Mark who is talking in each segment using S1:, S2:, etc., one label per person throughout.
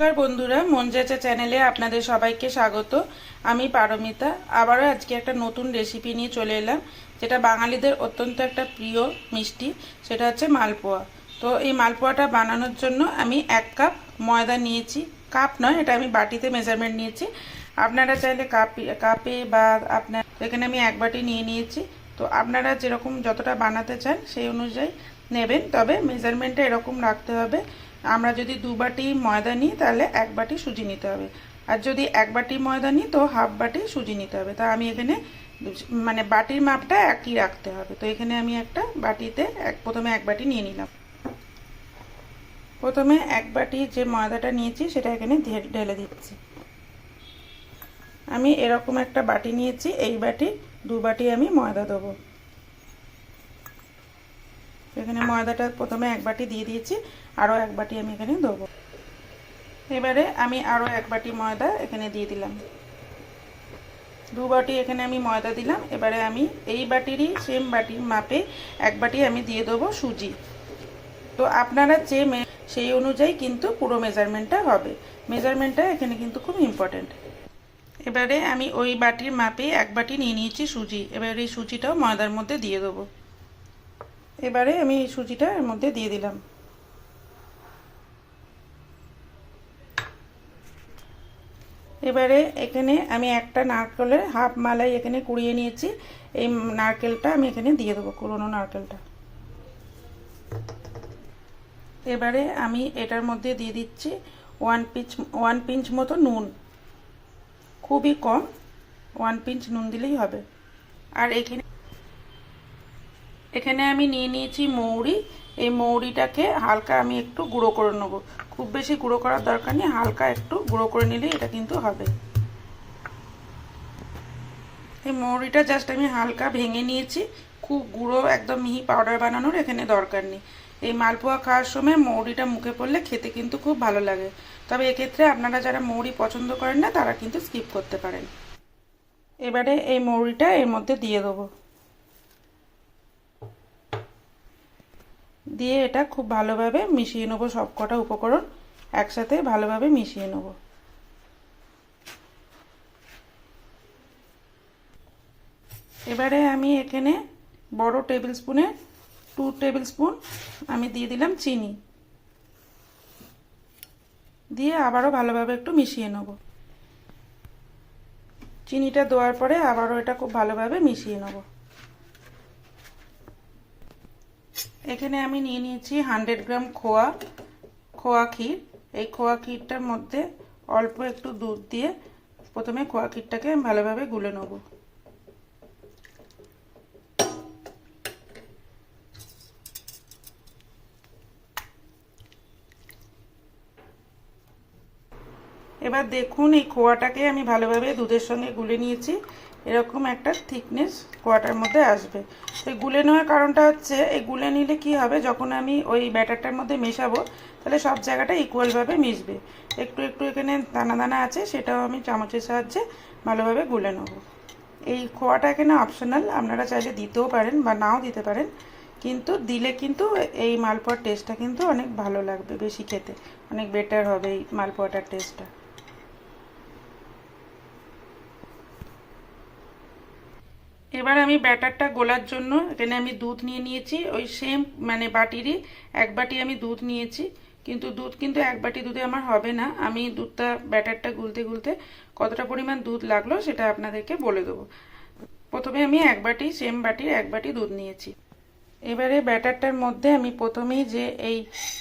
S1: নমস্কার বন্ধুরা মনজাচা চ্যানেলে আপনাদের সবাইকে স্বাগত। আমি পারমিতা। আবারও আজকে একটা নতুন রেসিপি নিয়ে চলে এলাম, যেটা বাঙালিদের অত্যন্ত একটা প্রিয় মিষ্টি, সেটা হচ্ছে মালপোয়া। তো এই মালপোয়াটা বানানোর জন্য আমি এক কাপ ময়দা নিয়েছি। কাপ নয়, এটা আমি বাটিতে মেজারমেন্ট নিয়েছি। আপনারা চাইলে কাপে কাপে বা আপনার, এখানে আমি এক বাটি নিয়ে নিয়েছি। তো আপনারা যেরকম যতটা বানাতে চান সেই অনুযায়ী নেবেন, তবে মেজারমেন্টটা এরকম রাখতে হবে। আমরা যদি দু বাটি ময়দা নিই, তাহলে এক বাটি সুজি নিতে হবে। আর যদি এক বাটি ময়দা নিই, তো হাফ বাটি সুজি নিতে হবে। তা আমি এখানে মানে বাটির মাপটা একই রাখতে হবে। তো এখানে আমি একটা বাটিতে এক, প্রথমে এক বাটি নিয়ে নিলাম। প্রথমে এক বাটি যে ময়দাটা নিয়েছি, সেটা এখানে ঢেলে দিচ্ছি। আমি এরকম একটা বাটি নিয়েছি, এই বাটি, দু বাটি আমি ময়দা দেবো। এখানে ময়দাটা প্রথমে এক বাটি দিয়ে দিয়েছি, আরও এক বাটি আমি এখানে দেবো। এবারে আমি আরও এক বাটি ময়দা এখানে দিয়ে দিলাম। দু বাটি এখানে আমি ময়দা দিলাম, এবারে আমি এই বাটিরই সেম বাটির মাপে এক বাটি আমি দিয়ে দেবো সুজি। তো আপনারা যে সেই অনুযায়ী কিন্তু পুরো মেজারমেন্টটা হবে। মেজারমেন্টটা এখানে কিন্তু খুব ইম্পর্ট্যান্ট এবারে আমি ওই বাটির মাপে এক বাটি নিয়ে নিয়েছি সুজি। এবারে এই সুজিটাও ময়দার মধ্যে দিয়ে দেবো। এবারে আমি এই সুজিটা এর মধ্যে দিয়ে দিলাম। এবারে এখানে আমি একটা নারকেলের হাফ মালাই এখানে কুড়িয়ে নিয়েছি। এই নারকেলটা আমি এখানে দিয়ে দেবো কুড়োনো নারকেলটা। এবারে আমি এটার মধ্যে দিয়ে দিচ্ছি ওয়ান পিঞ্চ ওয়ান পিঞ্চ মতো নুন। খুবই কম ওয়ান পিঞ্চ নুন দিলেই হবে। আর এখানে এখানে আমি নিয়ে নিয়েছি মৌরি। এই মৌরিটাকে হালকা আমি একটু গুঁড়ো করে নেব। খুব বেশি গুঁড়ো করার দরকার নেই, হালকা একটু গুঁড়ো করে নিলে এটা কিন্তু হবে। এই মৌরিটা জাস্ট আমি হালকা ভেঙে নিয়েছি। খুব গুঁড়ো, একদম মিহি পাউডার বানানোর এখানে দরকার নেই। এই মালপোয়া খাওয়ার সময় মৌরিটা মুখে পড়লে খেতে কিন্তু খুব ভালো লাগে। তবে এক্ষেত্রে আপনারা যারা মৌরি পছন্দ করেন না, তারা কিন্তু স্কিপ করতে পারেন। এবারে এই মৌরিটা এর মধ্যে দিয়ে দেবো। দিয়ে এটা খুব ভালোভাবে মিশিয়ে নেব সব কটা উপকরণ একসাথে ভালোভাবে মিশিয়ে নেব। এবারে আমি এখানে বড় টেবিল স্পুনে টু টেবিল স্পুন আমি দিয়ে দিলাম চিনি। দিয়ে আবারও ভালোভাবে একটু মিশিয়ে নেব। চিনিটা দেওয়ার পরে আবারও এটা খুব ভালোভাবে মিশিয়ে নেব। এখানে আমি নিয়ে নিয়েছি হান্ড্রেড গ্রাম খোয়া খোয়া ক্ষীর। এই খোয়া ক্ষীরটার মধ্যে অল্প একটু দুধ দিয়ে প্রথমে খোয়া ক্ষীরটাকে ভালোভাবে গুলে নেব। এবার দেখুন এই খোয়াটাকে আমি ভালোভাবে দুধের সঙ্গে গুলে নিয়েছি। এরকম একটা থিকনেস খোয়াটার মধ্যে আসবে। এই গুলে নেওয়ার কারণটা হচ্ছে, এই গুলে নিলে কি হবে, যখন আমি ওই ব্যাটারটার মধ্যে মেশাবো, তাহলে সব জায়গাটা ইকুয়ালভাবে মিশবে। একটু একটু এখানে দানা দানা আছে, সেটাও আমি চামচের সাহায্যে ভালোভাবে গুলে নেব। এই খোয়াটা এখানে অপশনাল আপনারা চাইলে দিতেও পারেন বা নাও দিতে পারেন, কিন্তু দিলে কিন্তু এই মালপোয়ার টেস্টটা কিন্তু অনেক ভালো লাগবে বেশি খেতে। অনেক বেটার হবে এই মালপোয়াটার টেস্টটা এবার আমি ব্যাটারটা গোলার জন্য, এখানে আমি দুধ নিয়ে নিয়েছি, ওই সেম মানে বাটিরই, এক বাটি আমি দুধ নিয়েছি, কিন্তু দুধ কিন্তু এক বাটি দুধে আমার হবে না। আমি দুধটা, ব্যাটারটা গুলতে গুলতে কতটা পরিমাণ দুধ লাগল সেটা আপনাদেরকে বলে দেবো। প্রথমে আমি এক বাটি সেম বাটির এক বাটি দুধ নিয়েছি। এবারে ব্যাটারটার মধ্যে আমি প্রথমেই যে এই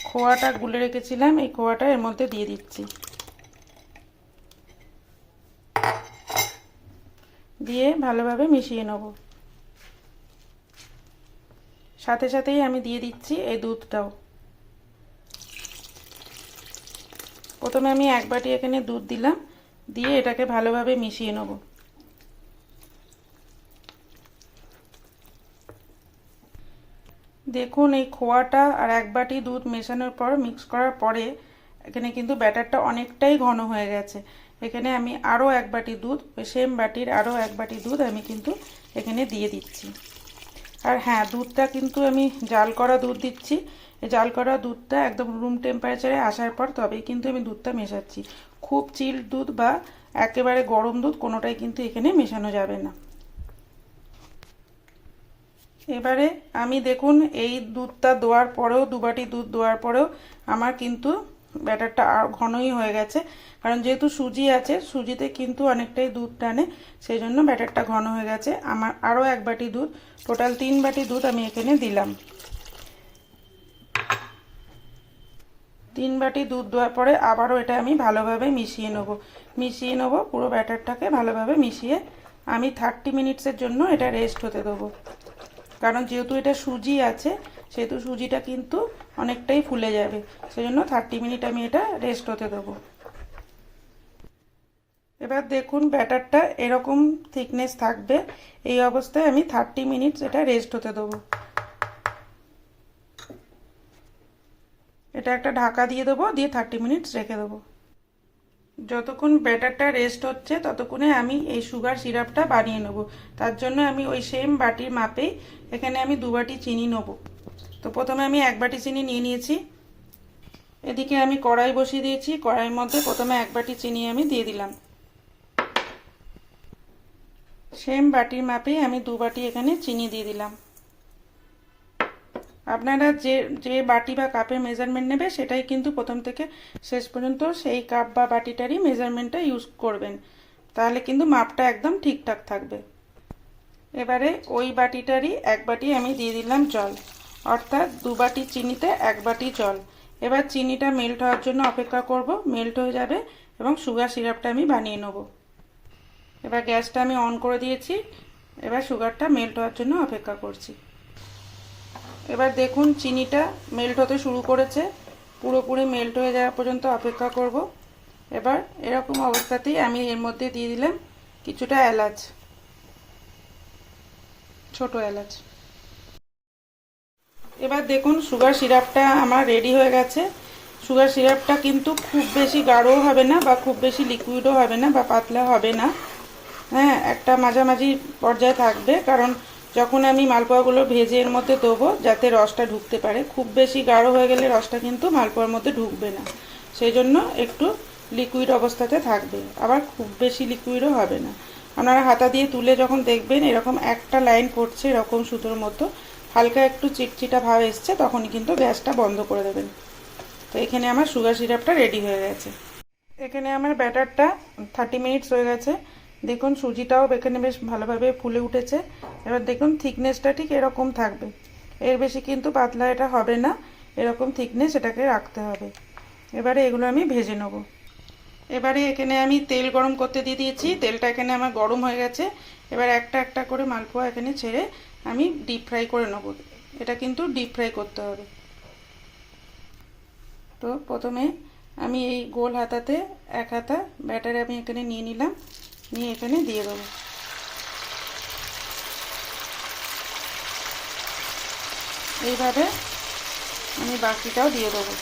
S1: খোয়াটা গুলে রেখেছিলাম, এই খোয়াটা এর মধ্যে দিয়ে দিচ্ছি। দিয়ে ভালোভাবে মিশিয়ে নেব। সাথে সাথেই আমি দিয়ে দিচ্ছি এই দুধটাও। প্রথমে আমি এক বাটি এখানে দুধ দিলাম, দিয়ে এটাকে ভালোভাবে মিশিয়ে নেব। দেখুন এই খোয়াটা আর এক বাটি দুধ মেশানোর পর মিক্স করার পরে এখানে কিন্তু ব্যাটারটা অনেকটাই ঘন হয়ে গেছে। এখানে আমি আরও এক বাটি দুধ, ওই সেম বাটির আরও এক বাটি দুধ আমি কিন্তু এখানে দিয়ে দিচ্ছি। আর হ্যাঁ দুধটা কিন্তু আমি জাল করা দুধ দিচ্ছি। জাল করা দুধটা একদম রুম টেম্পারেচারে আসার পর তবেই কিন্তু আমি দুধটা মেশাচ্ছি। খুব চিল দুধ বা একেবারে গরম দুধ কোনোটাই কিন্তু এখানে মেশানো যাবে না। এবারে আমি দেখুন, এই দুধটা দেওয়ার পরেও, দুবাটি দুধ দেওয়ার পরেও আমার কিন্তু ব্যাটারটা আর ঘনই হয়ে গেছে। কারণ যেহেতু সুজি আছে, সুজিতে কিন্তু অনেকটাই দুধ টানে সেই জন্য ব্যাটারটা ঘন হয়ে গেছে। আমার আরও এক বাটি দুধ, টোটাল তিন বাটি দুধ আমি এখানে দিলাম। তিন বাটি দুধ দেওয়ার পরে আবারও এটা আমি ভালোভাবে মিশিয়ে নেব। মিশিয়ে নেব, পুরো ব্যাটারটাকে ভালোভাবে মিশিয়ে আমি থার্টি মিনিটসের জন্য এটা রেস্ট হতে দেবো। কারণ যেহেতু এটা সুজি আছে, সেহেতু সুজিটা কিন্তু অনেকটাই ফুলে যাবে। সেজন্য থার্টি মিনিট আমি এটা রেস্ট হতে দেবো। এবার দেখুন ব্যাটারটা এরকম থিকনেস থাকবে। এই অবস্থায় আমি থার্টি মিনিটস এটা রেস্ট হতে দেবো। এটা একটা ঢাকা দিয়ে দেবো, দিয়ে থার্টি মিনিটস রেখে দেবো। যতক্ষণ ব্যাটারটা রেস্ট হচ্ছে, ততক্ষণে আমি এই সুগার সিরাপটা বানিয়ে নেব। তার জন্য আমি ওই সেম বাটির মাপেই এখানে আমি দু বাটি চিনি নেব। তো প্রথমে আমি এক বাটি চিনি নিয়ে নিয়েছি। এদিকে আমি কড়াই বসিয়ে দিয়েছি। কড়াইয়ের মধ্যে প্রথমে এক বাটি চিনি আমি দিয়ে দিলাম। সেম বাটির মাপেই আমি দু বাটি এখানে চিনি দিয়ে দিলাম। আপনারা যে যে বাটি বা কাপের মেজারমেন্ট নেবে, সেটাই কিন্তু প্রথম থেকে শেষ পর্যন্ত সেই কাপ বা বাটিটারই মেজারমেন্টটা ইউজ করবেন। তাহলে কিন্তু মাপটা একদম ঠিকঠাক থাকবে। এবারে ওই বাটিটারই এক বাটি আমি দিয়ে দিলাম জল। অর্থাৎ দু বাটি চিনিতে এক বাটি জল। এবার চিনিটা মেল্ট হওয়ার জন্য অপেক্ষা করব। মেল্ট হয়ে যাবে এবং সুগার সিরাপটা আমি বানিয়ে নেব। এবার গ্যাসটা আমি অন করে দিয়েছি। এবার সুগারটা মেল্ট হওয়ার জন্য অপেক্ষা করছি। এবার দেখুন চিনিটা মেল্ট হতে শুরু করেছে। পুরোপুরি মেল্ট হয়ে যাওয়া পর্যন্ত অপেক্ষা করব। এবার এরকম অবস্থাতেই আমি এর মধ্যে দিয়ে দিলাম কিছুটা এলাচ, ছোট এলাচ। এবার দেখুন সুগার সিরাপটা আমার রেডি হয়ে গেছে। সুগার সিরাপটা কিন্তু খুব বেশি গাঢ়ও হবে না বা খুব বেশি লিকুইডও হবে না বা পাতলা হবে না। হ্যাঁ একটা মাঝামাঝি পর্যায়ে থাকবে, কারণ যখন আমি মালপোয়াগুলো ভেজে এর মধ্যে দেবো, যাতে রসটা ঢুকতে পারে। খুব বেশি গাঢ় হয়ে গেলে রসটা কিন্তু মালপোয়ার মধ্যে ঢুকবে না। সেই জন্য একটু লিকুইড অবস্থাতে থাকবে। আবার খুব বেশি লিকুইডও হবে না। আপনারা হাতা দিয়ে তুলে যখন দেখবেন, এরকম একটা লাইন পড়ছে এরকম সুতোর মতো। হালকা একটু চিটচিটা ভাব এসছে, তখনই কিন্তু গ্যাসটা বন্ধ করে দেবেন। তো এখানে আমার সুগার সিরাপটা রেডি হয়ে গেছে। এখানে আমার ব্যাটারটা থার্টি মিনিটস হয়ে গেছে। দেখুন, সুজিটাও এখানে বেশ ভালোভাবে ফুলে উঠেছে। এবার দেখুন থিকনেসটা ঠিক এরকম থাকবে। এর বেশি কিন্তু পাতলা এটা হবে না। এরকম থিকনেস এটাকে রাখতে হবে। এবারে এগুলো আমি ভেজে নেব। এবারে এখানে আমি তেল গরম করতে দিয়ে দিয়েছি। তেলটা এখানে আমার গরম হয়ে গেছে। এবার একটা একটা করে মালপোয়া এখানে ছেড়ে আমি ডিপ ফ্রাই করে নেব। এটা কিন্তু ডিপ ফ্রাই করতে হবে। তো প্রথমে আমি এই গোল হাতাতে এক হাতা ব্যাটার আমি এখানে নিয়ে নিলাম। নিয়ে এখানে দিয়ে দেবো। এইভাবে আমি বাকিটাও দিয়ে দেবো।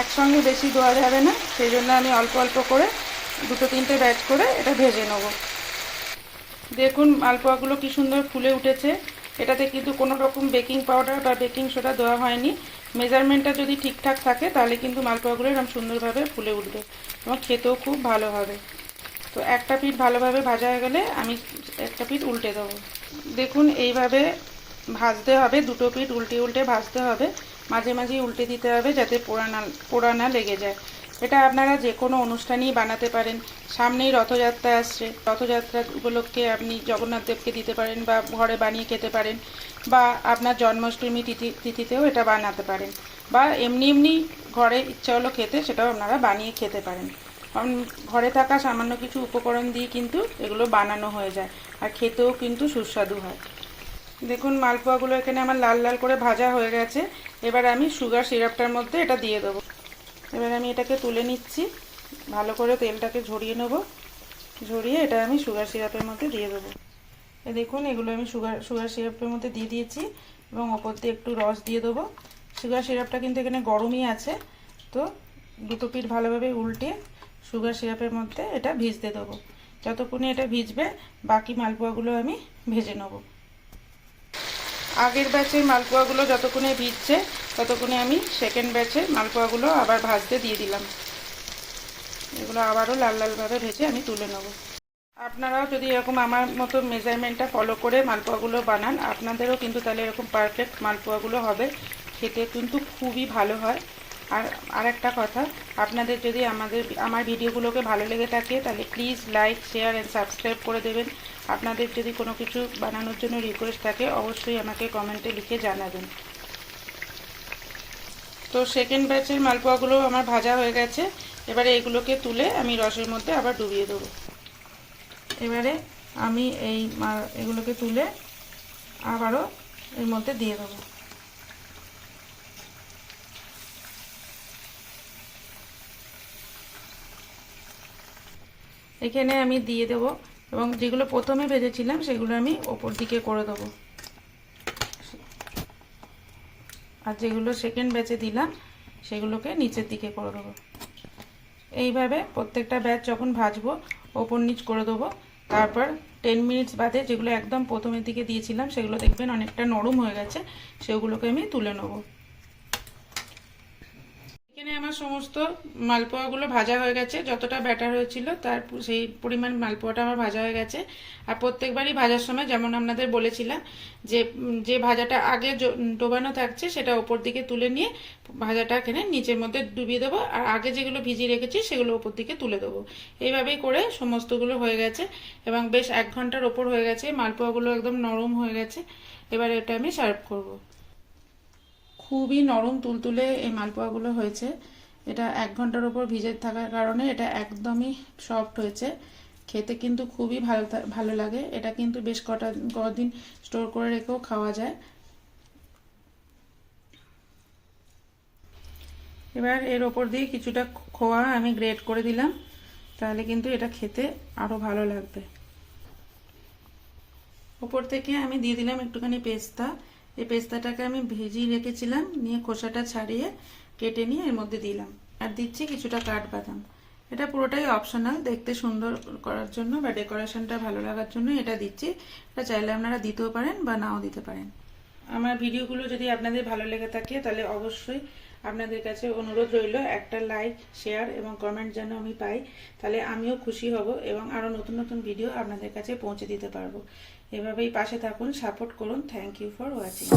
S1: একসঙ্গে বেশি দেওয়া যাবে না, সেই জন্য আমি অল্প অল্প করে দুটো তিনটে ব্যাচ করে এটা ভেজে নেব। দেখুন মালপোয়াগুলো কি সুন্দর ফুলে উঠেছে। এটাতে কিন্তু কোনো রকম বেকিং পাউডার বা বেকিং সোডা দেওয়া হয়নি। মেজারমেন্টটা যদি ঠিকঠাক থাকে, তাহলে কিন্তু মালপোয়াগুলো এরকম সুন্দরভাবে ফুলে উঠবে এবং খেতেও খুব ভালো হবে। তো একটা পিঠ ভালোভাবে ভাজা হয়ে গেলে আমি একটা পিঠ উল্টে দেবো। দেখুন এইভাবে ভাজতে হবে, দুটো পিঠ উল্টে উল্টে ভাজতে হবে। মাঝে মাঝে উল্টে দিতে হবে যাতে পোড়া পোড়া না লেগে যায়। এটা আপনারা যে কোনো অনুষ্ঠানেই বানাতে পারেন। সামনেই রথযাত্রা আসছে। রথযাত্রা উপলক্ষে আপনি জগন্নাথ দেবকে দিতে পারেন বা ঘরে বানিয়ে খেতে পারেন বা আপনার জন্মাষ্টমী তিথি, তিথিতেও এটা বানাতে পারেন। বা এমনি এমনি ঘরে ইচ্ছা হলো খেতে সেটাও আপনারা বানিয়ে খেতে পারেন। কারণ ঘরে থাকা সামান্য কিছু উপকরণ দিয়ে কিন্তু এগুলো বানানো হয়ে যায়। আর খেতেও কিন্তু সুস্বাদু হয়। দেখুন, মালপোয়াগুলো এখানে আমার লাল লাল করে ভাজা হয়ে গেছে। এবার আমি সুগার সিরাপটার মধ্যে এটা দিয়ে দেবো। এবার আমি এটাকে তুলে নিচ্ছি। ভালো করে তেলটাকে ঝরিয়ে নেব। ঝরিয়ে এটা আমি সুগার সিরাপের মধ্যে দিয়ে দেবো। দেখুন, এগুলো আমি সুগার সুগার সিরাপের মধ্যে দিয়ে দিয়েছি এবং ওপর দিয়ে একটু রস দিয়ে দেবো। সুগার সিরাপটা কিন্তু এখানে গরমই আছে। তো দুটো পিঠ ভালোভাবে উল্টে সুগার সিরাপের মধ্যে এটা ভিজতে দেবো। যতক্ষণে এটা ভিজবে, বাকি মালপোয়াগুলো আমি ভেজে নেব। আগের ব্যাচে মালপোয়াগুলো যতক্ষণে ভিজছে, ততক্ষণে আমি সেকেন্ড ব্যাচে মালপোয়াগুলো আবার ভাজতে দিয়ে দিলাম। এগুলো আবারও লাল লালভাবে ভেজে আমি তুলে নেব। আপনারাও যদি এরকম আমার মতো মেজারমেন্টটা ফলো করে মালপোয়াগুলো বানান, আপনাদেরও কিন্তু তাহলে এরকম পারফেক্ট মালপোয়াগুলো হবে। খেতে কিন্তু খুবই ভালো হয়। আর আরেকটা কথা, আপনাদের যদি আমাদের আমার ভিডিওগুলোকে ভালো লেগে থাকে, তাহলে please like share and subscribe করে দেবেন। আপনাদের যদি কোনো কিছু বানানোর জন্য রিকোয়েস্ট থাকে, অবশ্যই আমাকে কমেন্টে লিখে জানাবেন। তো সেকেন্ড ব্যাচের মালপোয়াগুলো আমার ভাজা হয়ে গেছে। এবারে এগুলোকে তুলে আমি রসের মধ্যে আবার ডুবিয়ে দেবো। এবারে আমি এই এগুলোকে তুলে আবারও এর মধ্যে দিয়ে দেবো। এখানে আমি দিয়ে দেবো এবং যেগুলো প্রথমে ভেজেছিলাম সেগুলো আমি ওপর দিকে করে দেবো। আর যেগুলো সেকেন্ড ব্যাচে দিলাম, সেগুলোকে নিচের দিকে করে দেবো। এইভাবে প্রত্যেকটা ব্যাচ যখন ভাজবো, ওপর নিচ করে দেবো। তারপর টেন মিনিটস বাদে যেগুলো একদম প্রথমের দিকে দিয়েছিলাম, সেগুলো দেখবেন অনেকটা নরম হয়ে গেছে, সেগুলোকে আমি তুলে নেব। এখানে আমার সমস্ত মালপোয়াগুলো ভাজা হয়ে গেছে। যতটা ব্যাটার হয়েছিল তার সেই পরিমাণ মালপোয়াটা আমার ভাজা হয়ে গেছে। আর প্রত্যেকবারই ভাজার সময় যেমন আপনাদের বলেছিলাম যে যে ভাজাটা আগে ডোবানো থাকছে সেটা ওপর দিকে তুলে নিয়ে ভাজাটা এখানে নিচের মধ্যে ডুবিয়ে দেবো। আর আগে যেগুলো ভিজিয়ে রেখেছি সেগুলো ওপর দিকে তুলে দেবো। এইভাবেই করে সমস্তগুলো হয়ে গেছে এবং বেশ এক ঘণ্টার ওপর হয়ে গেছে। মালপোয়াগুলো একদম নরম হয়ে গেছে। এবার এটা আমি সার্ভ করব। খুবই নরম তুলতুলে এই মালপোয়াগুলো হয়েছে। এটা এক ঘণ্টার ওপর ভিজে থাকার কারণে এটা একদমই সফট হয়েছে। খেতে কিন্তু খুবই ভালো ভালো লাগে। এটা কিন্তু বেশ কটা, কদিন স্টোর করে রেখেও খাওয়া যায়। এবার এর ওপর দিয়ে কিছুটা খোয়া আমি গ্রেট করে দিলাম। তাহলে কিন্তু এটা খেতে আরও ভালো লাগবে। ওপর থেকে আমি দিয়ে দিলাম একটুখানি পেস্তা। এই পেস্তাটাকে আমি ভেজিয়ে রেখেছিলাম, নিয়ে খোসাটা ছাড়িয়ে কেটে নিয়ে এর মধ্যে দিলাম। আর দিচ্ছি কিছুটা কাঠবাদাম। এটা পুরোটাই অপশনাল দেখতে সুন্দর করার জন্য বা ডেকোরেশনটা ভালো লাগার জন্য এটা দিচ্ছি। এটা চাইলে আপনারা দিতেও পারেন বা নাও দিতে পারেন। আমার ভিডিওগুলো যদি আপনাদের ভালো লেগে থাকে, তাহলে অবশ্যই আপনাদের কাছে অনুরোধ রইল একটা লাইক শেয়ার এবং কমেন্ট যেন আমি পাই। তাহলে আমিও খুশি হব এবং আরও নতুন নতুন ভিডিও আপনাদের কাছে পৌঁছে দিতে পারব। এভাবেই পাশে থাকুন সাপোর্ট করুন থ্যাংক ইউ ফর ওয়াচিং